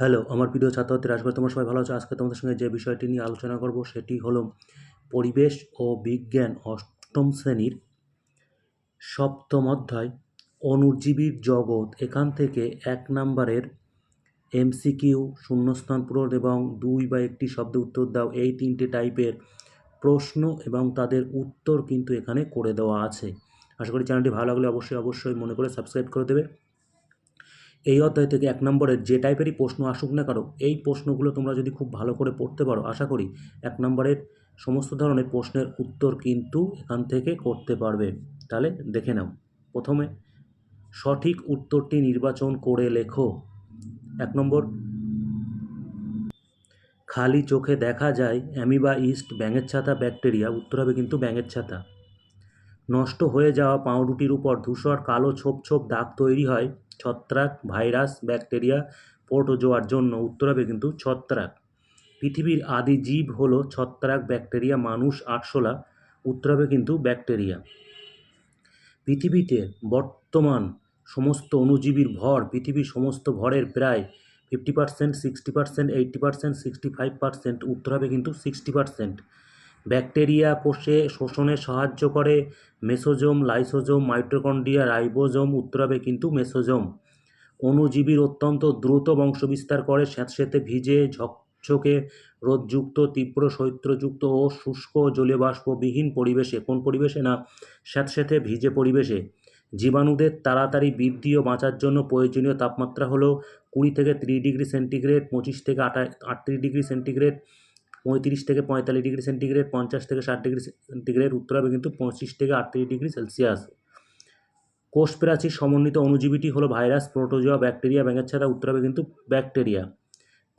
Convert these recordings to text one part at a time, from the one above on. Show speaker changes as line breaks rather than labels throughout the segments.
Hello, আমার প্রিয় ছাত্রছাত্রীরা, আশা করি তোমরা সবাই ভালো আছো। আজকে তোমাদের সঙ্গে যে বিষয়টি নিয়ে আলোচনা করব সেটি হলো পরিবেশ ও বিজ্ঞান অষ্টম শ্রেণির সপ্তম অধ্যায়, অণুজীবীর জগৎ। এখান থেকে এক নম্বরের এমসিকিউ, শূন্যস্থান পূরণ এবং দুই বা একটি শব্দ উত্তর দাও। এই তিনটে টাইপের প্রশ্ন এবং তাদের উত্তর কিন্তু এখানে করে দেওয়া আছে। আশা করি চ্যানেলটি ভালো লাগলে অবশ্যই অবশ্যই মনে করে সাবস্ক্রাইব করে দেবে। এই অধ্যায় থেকে এক নম্বরের যে টাইপেরই প্রশ্ন আসুক না কারও এই প্রশ্নগুলো তোমরা যদি খুব ভালো করে পড়তে পারো, আশা করি এক নম্বরের সমস্ত ধরনের প্রশ্নের উত্তর কিন্তু এখান থেকে করতে পারবে। তাহলে দেখে নাও। প্রথমে, সঠিক উত্তরটি নির্বাচন করে লেখো। এক নম্বর, খালি চোখে দেখা যায় অ্যামিবা ইস্ট ব্যাঙের ছাতা ব্যাকটেরিয়া, উত্তর হবে কিন্তু ব্যাঙের ছাতা। নষ্ট হয়ে যাওয়া পাউরুটির উপর ধূসর কালো ছোপ ছোপ দাগ তৈরি হয়। ছত্রাক ভাইরাস, ব্যাকটেরিয়া, পোর্টোজোয়ার জন্য উত্তর হবে কিন্তু ছত্রাক। পৃথিবীর আদি জীব হলো ছত্রাক, ব্যাকটেরিয়া, মানুষ, আরশোলা। উত্তর হবে কিন্তু ব্যাকটেরিয়া। পৃথিবীতে বর্তমান সমস্ত অণুজীবীর ভর, পৃথিবীর সমস্ত ভরের প্রায় fifty percent sixty percent eighty percent sixty five percent উত্তর হবে কিন্তু সিক্সটি পার্সেন্ট ব্যাকটেরিয়া কোষে শোষণে সাহায্য করে মেসোজোম, লাইসোজোম, মাইটোকন্ড্রিয়া, রাইবোজোম উত্তর হবে কিন্তু মেসোজোম। অণুজীবীর অত্যন্ত দ্রুত বংশবিস্তার করে স্যাঁতস্যাঁতে ভিজে, ঝকঝকে, রোদযুক্ত, তীব্র শৈত্যযুক্ত ও শুষ্ক জলীয় বাষ্পবিহীন পরিবেশে। কোন পরিবেশে না? স্যাঁতস্যাঁতে ভিজে পরিবেশে। জীবাণুদের তাড়াতাড়ি বৃদ্ধি ও বাঁচার জন্য প্রয়োজনীয় তাপমাত্রা হলো কুড়ি থেকে ত্রিশ ডিগ্রি সেন্টিগ্রেড, পঁচিশ থেকে আটা আটত্রিশ ডিগ্রি সেন্টিগ্রেড। পঁয়ত্রিশ থেকে পঁয়তাল্লিশ ডিগ্রি সেন্টিগ্রেড, পঞ্চাশ থেকে ষাট ডিগ্রি সেন্টিগ্রেড, উত্তর হবে কিন্তু পঁচিশ থেকে আটত্রিশ ডিগ্রি সেলসিয়াস। কোষ প্রাচীর সমন্বিত অণুজীবীটি হলো ভাইরাস, প্রোটোজোয়া, ব্যাকটেরিয়া, ব্যাঙের ছাড়া উত্তর হবে কিন্তু ব্যাকটেরিয়া।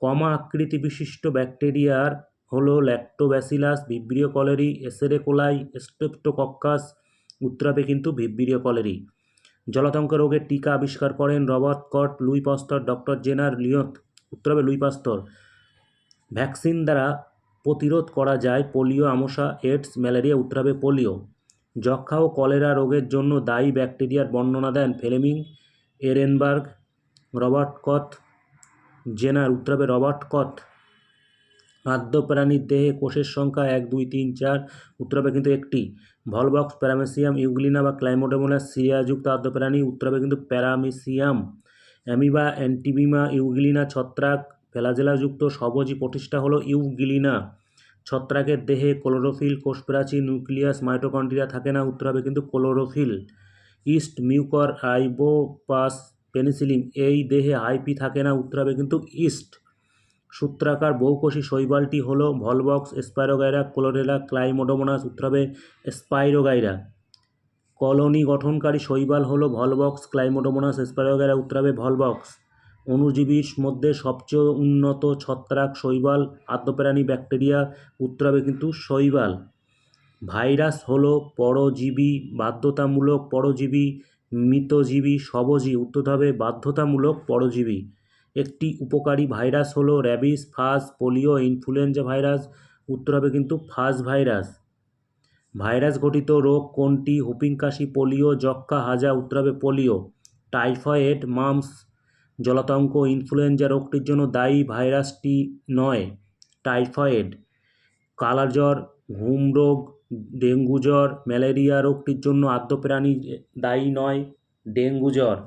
কমা আকৃতি বিশিষ্ট ব্যাকটেরিয়ার হলো ল্যাক্টোব্যাসিলাস, ভিব্রিও কলেরি এসেরেকোলাই স্টেপ্টোকক্কাস উত্তর হবে কিন্তু ভিব্রিও কলেরি। জলাতঙ্ক রোগের টিকা আবিষ্কার করেন Robert Koch, Louis Pasteur doctor Jenner লিওথ উত্তর হবে লুই পাস্তর ভ্যাকসিন দ্বারা প্রতিরোধ করা যায় পোলিও আমশা এডস ম্যালেরিয়া উত্তর হবে পোলিও। যক্ষা ও কলেরা রোগের জন্য দায়ী ব্যাকটেরিয়ার বর্ণনা দেন ফেলেমিং এরেনবার্গ, রবার্ট কথ জেনার উত্তর হবে রবার্ট কথ খাদ্য প্রাণীর দেহে কোষের সংখ্যা এক, দুই, তিন, চার উত্তর হবে কিন্তু একটি। ভলবক্স প্যারামেসিয়াম, ইউগ্লিনা বা ক্লাইমোডেমোনাস সিরিয়াযুক্ত আদ্য প্রাণী উত্তর হবে কিন্তু প্যারামেসিয়াম। অ্যামিবা, অ্যান্টিবিমা, ইউগ্লিনা, ছত্রাক ফেলাজেলাযুক্ত সবজি প্রতিষ্ঠা হলো ইউগ্লিনা। ছত্রাকের দেহে ক্লোরোফিল কোষপ্রাচীর নিউক্লিয়াস, মাইটোকন্ড্রিয়া থাকে না, উত্তর হবে কিন্তু ক্লোরোফিল। ইস্ট মিউকর আইবোপাস পেনিসিলিন, এই দেহে আইপি থাকে না, উত্তর হবে কিন্তু ইস্ট। সূত্রাকার বহুকোষী শৈবালটি হলো ভলবক্স স্পাইরোগাইরা, ক্লোরেলা, ক্লাইমোডোমোনাস, উত্তর হবে স্পাইরোগাইরা। কলোনি গঠনকারী শৈবাল হলো ভলবক্স ক্লাইমোডোমোনাস, স্পাইরোগাইরা, উত্তর হবে ভলবক্স অণুজীবীর মধ্যে সবচেয়ে উন্নত ছত্রাক শৈবাল, আদ্যপ্রাণী ব্যাকটেরিয়া উত্তর হবে কিন্তু শৈবাল। ভাইরাস হলো পরজীবী, বাধ্যতামূলক পরজীবী, মৃতজীবী, সবজী উত্তর হবে বাধ্যতামূলক পরজীবী। একটি উপকারী ভাইরাস হলো র্যাবিস, ফাস, পোলিও, ইনফ্লুয়েঞ্জা ভাইরাস উত্তর হবে কিন্তু ফাস ভাইরাস। ভাইরাস ঘটিত রোগ কোনটি? হুপিং কাশি, পোলিও যক্ষা হাজা উত্তর হবে পোলিও। টাইফয়েড, মামস জলাতঙ্ক ইনফ্লুয়েঞ্জা রোগটির জন্য দায়ী ভাইরাসটি নয়, টাইফয়েড কালার জ্বর ঘুম রোগ, ডেঙ্গু জ্বর, ম্যালেরিয়া রোগটির জন্য আদ্য প্রাণী দায়ী নয়, ডেঙ্গু জ্বর।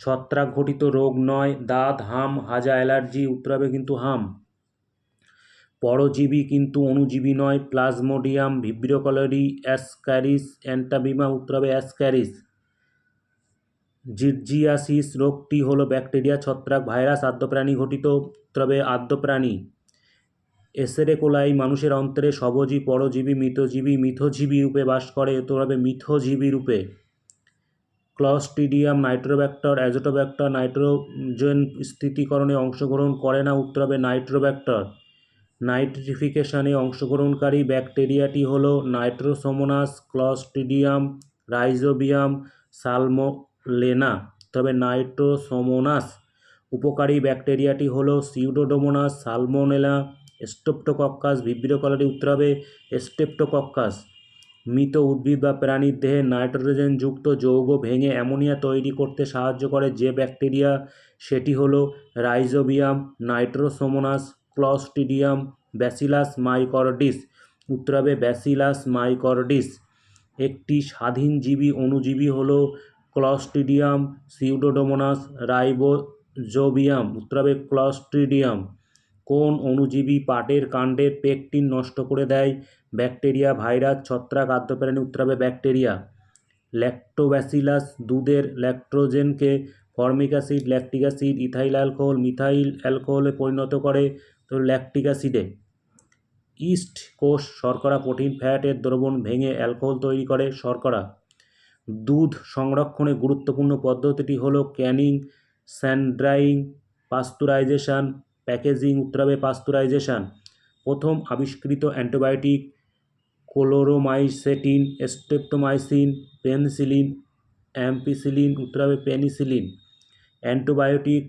ছত্রাক ঘটিত রোগ নয়, দাঁত, হাম, হাজা, অ্যালার্জি উত্তর হবে কিন্তু হাম। পরজীবী কিন্তু অণুজীবী নয়, প্লাজমোডিয়াম, ভিব্রিওকলারি, অ্যাসক্যারিস, অ্যান্টাবিমা উত্তর হবে অ্যাসক্যারিস। জির্জিয়াসিস রোগটি হলো ব্যাকটেরিয়া, ছত্রাক ভাইরাস, আদ্যপ্রাণী ঘটিত। তবে আদ্যপ্রাণী, এসেরেকোলাই মানুষের অন্তরে সবজী, পরজীবী, মৃতজীবী, মিথজীবী রূপে বাস করে। এত হবে মিথজীবী রূপে। ক্লস্টিডিয়াম নাইট্রোব্যাক্টর, অ্যাজোটোব্যাক্টর, নাইট্রোজেন স্থিতিকরণে অংশগ্রহণ করে না উত্তর হবে নাইট্রোব্যাক্টর। নাইট্রিফিকেশনে অংশগ্রহণকারী ব্যাকটেরিয়াটি হল নাইট্রোসোমোনাস, ক্লস্টিডিয়াম, রাইজোবিয়াম সালমোলেনা তবে নাইট্রোসোমোনাস উপকারী ব্যাকটেরিয়াটি হলো সিউডোডোমোনাস, সালমোনেলা স্টেপ্টোকক্কাস ভিব্রিওকলারি উত্তর হবে স্টেপ্টোকক্কাস মৃত উদ্ভিদ বা প্রাণীর দেহে নাইট্রোজেনযুক্ত যৌগ ভেঙে অ্যামোনিয়া তৈরি করতে সাহায্য করে যে ব্যাকটেরিয়া, সেটি হলো রাইজোবিয়াম, নাইট্রোসোমোনাস ক্লস্ট্রিডিয়াম ব্যাসিলাস মাইকর্ডিস উত্তর হবে ব্যাসিলাস মাইকর্ডিস। একটি স্বাধীনজীবী অণুজীবী হলো ক্লস্ট্রিডিয়াম সিউডোডোমোনাস, রাইবোজোবিয়াম উত্তর হবে ক্লস্ট্রিডিয়াম কোন অণুজীবী পাটের কাণ্ডের পেকটিন নষ্ট করে দেয়? ব্যাকটেরিয়া, ভাইরাস, ছত্রাক, আদ্যপ্রাণী উত্তর হবে ব্যাকটেরিয়া। ল্যাক্টোব্যাসিলাস, দুধের ল্যাক্ট্রোজেনকে formic acid, lactic acid, ethyl alcohol, methyl অ্যালকোহলে পরিণত করে তো ল্যাকটিক অ্যাসিডে। ইস্ট কোষ, শর্করা, প্রোটিন ফ্যাটের দ্রবণ ভেঙে অ্যালকোহল তৈরি করে শর্করা। দুধ সংরক্ষণে গুরুত্বপূর্ণ পদ্ধতিটি হলো ক্যানিং, স্যান্ড্রাইং, পাস্তুরাইজেশান, প্যাকেজিং উত্তর পাস্তুরাইজেশান। প্রথম আবিষ্কৃত antibiotic chloromycetin, streptomycin, penicillin, ampicillin উত্তরাবে penicillin. Antibiotic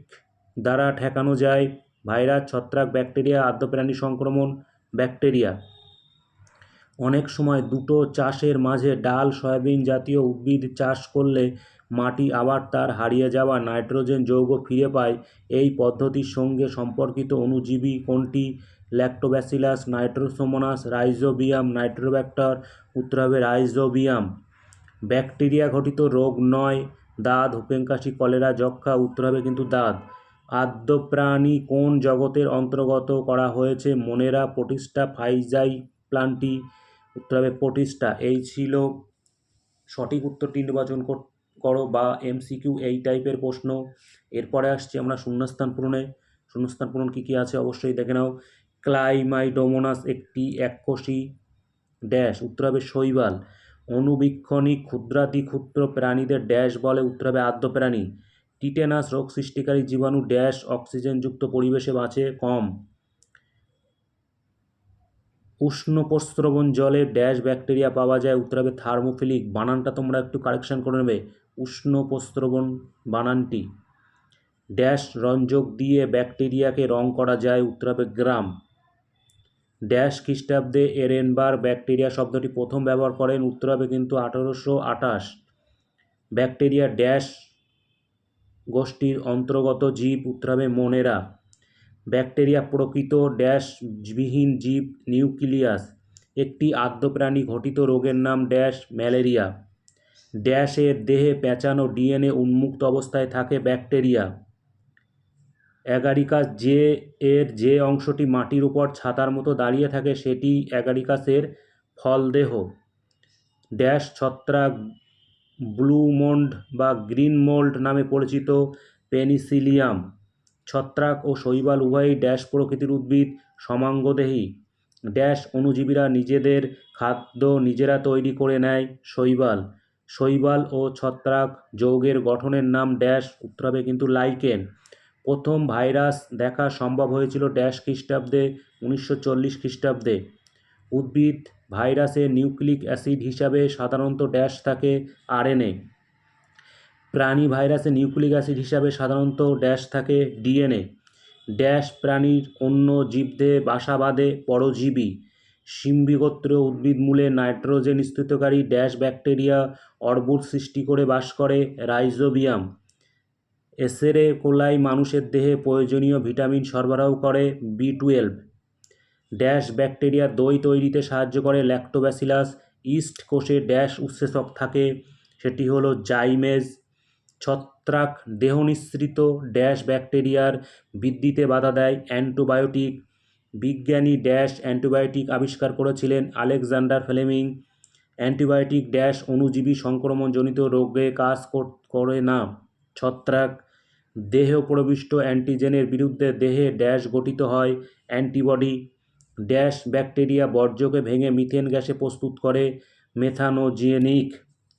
দ্বারা ঠেকানো যায় ভাইরাস, ছত্রাক, ব্যাকটেরিয়া, আদ্যপ্রাণী সংক্রমণ, ব্যাকটেরিয়া। অনেক সময় দুটো চাষের মাঝে ডাল, সয়াবিন জাতীয় উদ্ভিদ চাষ করলে মাটি আবার তার হারিয়ে যাওয়া নাইট্রোজেন যৌগ ফিরে পায়। এই পদ্ধতির সঙ্গে সম্পর্কিত অণুজীবী কোনটি? ল্যাক্টোব্যাসিলাস নাইট্রোসোমোনাস রাইজোবিয়াম নাইট্রোব্যাক্টর উত্তর হবে রাইজোবিয়াম ব্যাকটেরিয়া ঘটিত রোগ নয়, দাঁত হুপেন কাশি কলেরা যক্ষা উত্তর হবে কিন্তু দাঁত। আদ্যপ্রাণী কোন জগতের অন্তর্গত করা হয়েছে? মনেরা প্রতিষ্ঠা ফাইজাই প্লান্টি উত্তর হবে প্রতিষ্ঠা এই ছিল সঠিক উত্তরটি নির্বাচন করো বা এমসিকিউ এই টাইপের প্রশ্ন। এরপরে আসছি আমরা শূন্যস্থান পূরণে। শূন্যস্থান পূরণ কী কী আছে অবশ্যই দেখে নাও। ক্লাইমাইডোমোনাস একটি এককোষী ড্যাশ, উত্তর হবে শৈবাল। অনুবীক্ষণী ক্ষুদ্রাতি ক্ষুদ্র প্রাণীদের ড্যাশ বলে, উত্তর হবে আদ্য প্রাণী। টিটেনাস রোগ সৃষ্টিকারী জীবাণু ড্যাশ অক্সিজেনযুক্ত পরিবেশে বাঁচে কম। উষ্ণ প্রস্রবণ জলে ড্যাশ ব্যাকটেরিয়া পাওয়া যায়। উত্তর হবে থার্মোফিলিক। বানানটা তোমরা একটু কারেকশান করে নেবে। উষ্ণ প্রস্রবণ বানানটি। ড্যাশ রঞ্জক দিয়ে ব্যাকটেরিয়াকে রং করা যায়। উত্তর হবে গ্রাম। ড্যাশ খ্রিস্টাব্দে এরেনবার ব্যাকটেরিয়া শব্দটি প্রথম ব্যবহার করেন। উত্তর হবে কিন্তু আঠারোশো আঠাশ। ব্যাকটেরিয়া ড্যাশ গোষ্ঠীর অন্তর্গত জীব। উত্তর হবে মোনেরা। ব্যাকটেরিয়া প্রকৃত ড্যাশবিহীন জীব নিউক্লিয়াস, একটি আদ্যপ্রাণী ঘটিত রোগের নাম ড্যাশ ম্যালেরিয়া। ড্যাশের দেহে পেঁচানো ডিএনএ উন্মুক্ত অবস্থায় থাকে ব্যাকটেরিয়া। অ্যাগারিকাস যে এর যে অংশটি মাটির উপর ছাতার মতো দাঁড়িয়ে থাকে, সেটি অ্যাগারিকাসের ফলদেহ। ড্যাশ ছত্রাক ব্লু মোল্ড বা গ্রিন মোল্ড নামে পরিচিত পেনিসিলিয়াম। ছত্রাক ও শৈবাল উভয়ই ড্যাশ প্রকৃতির উদ্ভিদ, সমাঙ্গদেহী। ড্যাশ অণুজীবীরা নিজেদের খাদ্য নিজেরা তৈরি করে নেয় শৈবাল। শৈবাল ও ছত্রাক যৌগের গঠনের নাম ড্যাশ উত্তর হবে কিন্তু লাইকেন। প্রথম ভাইরাস দেখা সম্ভব হয়েছিল ড্যাশ খ্রিস্টাব্দে, উনিশশো চল্লিশ খ্রিস্টাব্দে। উদ্ভিদ ভাইরাসে নিউক্লিক অ্যাসিড হিসাবে সাধারণত ড্যাশ থাকে আরএনএ। প্রাণী ভাইরাসে নিউক্লিক অ্যাসিড হিসাবে সাধারণত ড্যাশ থাকে ডিএনএ। ড্যাশ প্রাণীর অন্য জীবদেহে বাসা বাঁধে পরজীবী সিম্বিগোত্রীয় উদ্ভিদমূলে নাইট্রোজেন স্থিতকারী ড্যাশ ব্যাকটেরিয়া অর্বুদ সৃষ্টি করে বাস করে রাইজোবিয়াম। এসেরে কোলাই মানুষের দেহে প্রয়োজনীয় ভিটামিন সরবরাহ করে বি টুয়েলভ। ড্যাশ ব্যাকটেরিয়া দই তৈরিতে সাহায্য করে ল্যাক্টোব্যাসিলাস। ইস্ট কোষে ড্যাশ উৎসেচক থাকে। সেটি হলো জাইমেজ ছত্রাক দেহনিঃসৃত ড্যাশ ব্যাকটেরিয়ার বৃদ্ধিতে বাধা দেয়। অ্যান্টিবায়োটিক বিজ্ঞানী ড্যাশ অ্যান্টিবায়োটিক আবিষ্কার করেছিলেন আলেকজান্ডার ফ্লেমিং। অ্যান্টিবায়োটিক ড্যাশ অণুজীবী সংক্রমণজনিত রোগে কাজ করে না। ছত্রাক দেহে প্রবিষ্ট অ্যান্টিজেনের বিরুদ্ধে দেহে ড্যাশ গঠিত হয়। অ্যান্টিবডি ড্যাশ ব্যাকটেরিয়া বর্জ্যকে ভেঙে মিথেন গ্যাসে প্রস্তুত করে মেথানোজেনিক।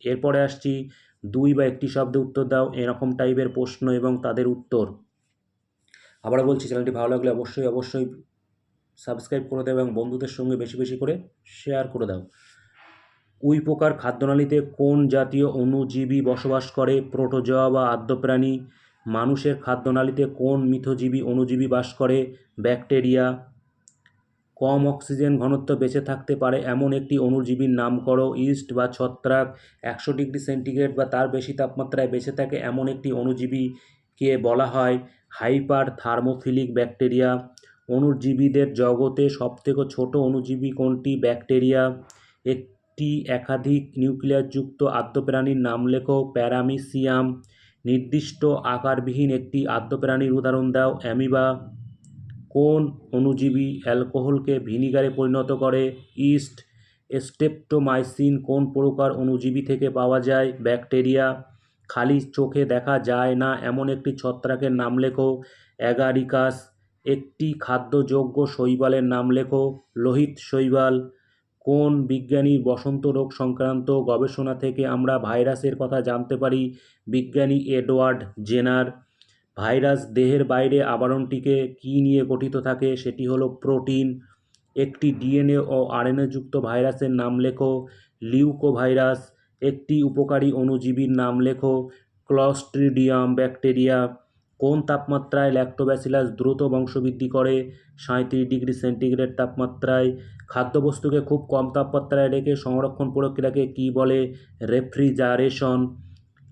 এরপরে আসছি দুই বা একটি শব্দে উত্তর দাও, এরকম টাইপের প্রশ্ন এবং তাদের উত্তর। আবার বলছি, চ্যানেলটি ভালো লাগলে অবশ্যই অবশ্যই সাবস্ক্রাইব করে দাও এবং বন্ধুদের সঙ্গে বেশি বেশি করে শেয়ার করে দাও। উই পোকার খাদ্যনালীতে কোন জাতীয় অণুজীবী বসবাস করে? প্রোটোজোয়া বা আদ্যপ্রাণী? মানুষের খাদ্যনালীতে কোন মিথজীবী অণুজীবী বাস করে? ব্যাকটেরিয়া? কম অক্সিজেন ঘনত্ব বেঁচে থাকতে পারে এমন একটি অণুজীবীর নাম করো, ইস্ট বা ছত্রাক, একশো ডিগ্রি সেন্টিগ্রেড বা তার বেশি তাপমাত্রায় বেঁচে থাকে এমন একটি অণুজীবীকে বলা হয় হাইপার থার্মোফিলিক ব্যাকটেরিয়া। অণুজীবীদের জগতে সবথেকে ছোট অণুজীবী কোনটি? ব্যাকটেরিয়া। একটি একাধিক নিউক্লিয়াসযুক্ত আদ্যপ্রাণীর নাম লেখো, প্যারামিসিয়াম। নির্দিষ্ট আকারবিহীন একটি আদ্যপ্রাণীর উদাহরণ দাও, অ্যামিবা। কোন অণুজীবী অ্যালকোহলকে ভিনিগারে পরিণত করে? ইস্ট স্টেপটোমাইসিন কোন প্রকার অণুজীবী থেকে পাওয়া যায়? ব্যাকটেরিয়া খালি চোখে দেখা যায় না? এমন একটি ছত্রাকের নাম লেখো। অ্যাগারিকাস, একটি খাদ্যযোগ্য শৈবালের নাম লেখো। লোহিত শৈবাল, কোন বিজ্ঞানীর বসন্ত রোগ সংক্রান্ত গবেষণা থেকে আমরা ভাইরাসের কথা জানতে পারি? বিজ্ঞানী এডওয়ার্ড জেনার ভাইরাস দেহের বাইরে আবরণটিকে কী নিয়ে গঠিত থাকে সেটি হলো প্রোটিন। একটি ডিএনএ ও আরএনএ যুক্ত ভাইরাসের নাম লেখো লিউকোভাইরাস। একটি উপকারী অণুজীবীর নাম লেখো ক্লস্ট্রিডিয়াম ব্যাকটেরিয়া। কোন তাপমাত্রায় ল্যাক্টোব্যাসিলাস দ্রুত বংশবৃদ্ধি করে? সাঁত্রিশ ডিগ্রি সেন্টিগ্রেড তাপমাত্রায়। খাদ্যবস্তুকে খুব কম তাপমাত্রায় রেখে সংরক্ষণ প্রক্রিয়াকে কী বলে? রেফ্রিজারেশন।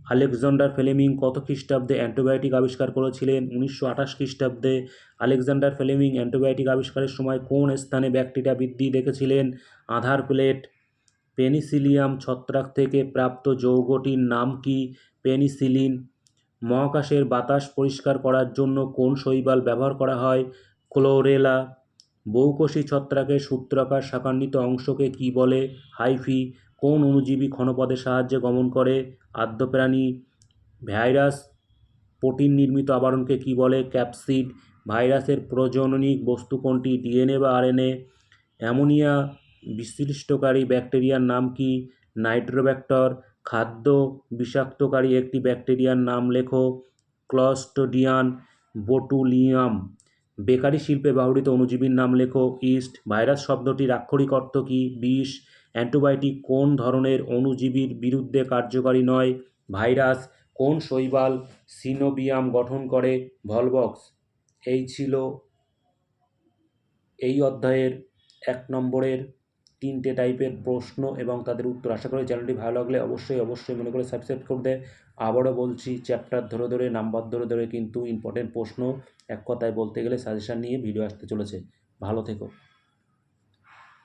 আলেকজান্ডার ফ্লেমিং কত খ্রিস্টাব্দে অ্যান্টিবায়োটিক আবিষ্কার করেছিলেন? উনিশশো আঠাশ খ্রিস্টাব্দে আলেকজান্ডার ফ্লেমিং অ্যান্টিবায়োটিক আবিষ্কারের সময় কোন স্থানে ব্যাকটেরিয়া বৃদ্ধি দেখেছিলেন? আধার প্লেট, পেনিসিলিয়াম ছত্রাক থেকে প্রাপ্ত যৌগটির নাম কি? পেনিসিলিন, মহাকাশের বাতাস পরিষ্কার করার জন্য কোন শৈবাল ব্যবহার করা হয়? ক্লোরেলা, বহুকোষী ছত্রাকের সূত্রাকার শাখান্বিত অংশকে কী বলে? হাইফি কোন অণুজীবী ক্ষণপদের সাহায্যে গমন করে? আদ্যপ্রাণী ভাইরাস, প্রোটিন নির্মিত আবরণকে কী বলে? ক্যাপসিড ভাইরাসের প্রজননিক বস্তু কোনটি? ডিএনএ বা আরএনএ? অ্যামোনিয়া বিশ্লিষ্টকারী ব্যাকটেরিয়ার নাম কি? নাইট্রোব্যাক্টর, খাদ্য বিষাক্তকারী একটি ব্যাকটেরিয়ার নাম লেখো। ক্লস্টোডিয়ান বোটুলিয়াম, বেকারি শিল্পে ব্যবহৃত অণুজীবীর নাম লেখো। ইস্ট, ভাইরাস শব্দটির আক্ষরিক অর্থ কী? বিষ অ্যান্টিবায়োটিক কোন ধরনের অণুজীবীর বিরুদ্ধে কার্যকারী নয়? ভাইরাস কোন শৈবাল সিনোবিয়াম গঠন করে? ভলবক্স। এই ছিল এই অধ্যায়ের এক নম্বরের তিনটে টাইপের প্রশ্ন এবং তাদের উত্তর। আশা করি চ্যানেলটি ভালো লাগলে অবশ্যই অবশ্যই মনে করে সাবস্ক্রাইব করতে আবারও বলছি, চ্যাপ্টার ধরে ধরে, নাম্বার ধরে ধরে কিন্তু ইম্পর্টেন্ট প্রশ্ন এক কথায় বলতে গেলে সাজেশান নিয়ে ভিডিও আসতে চলেছে। ভালো থেকো।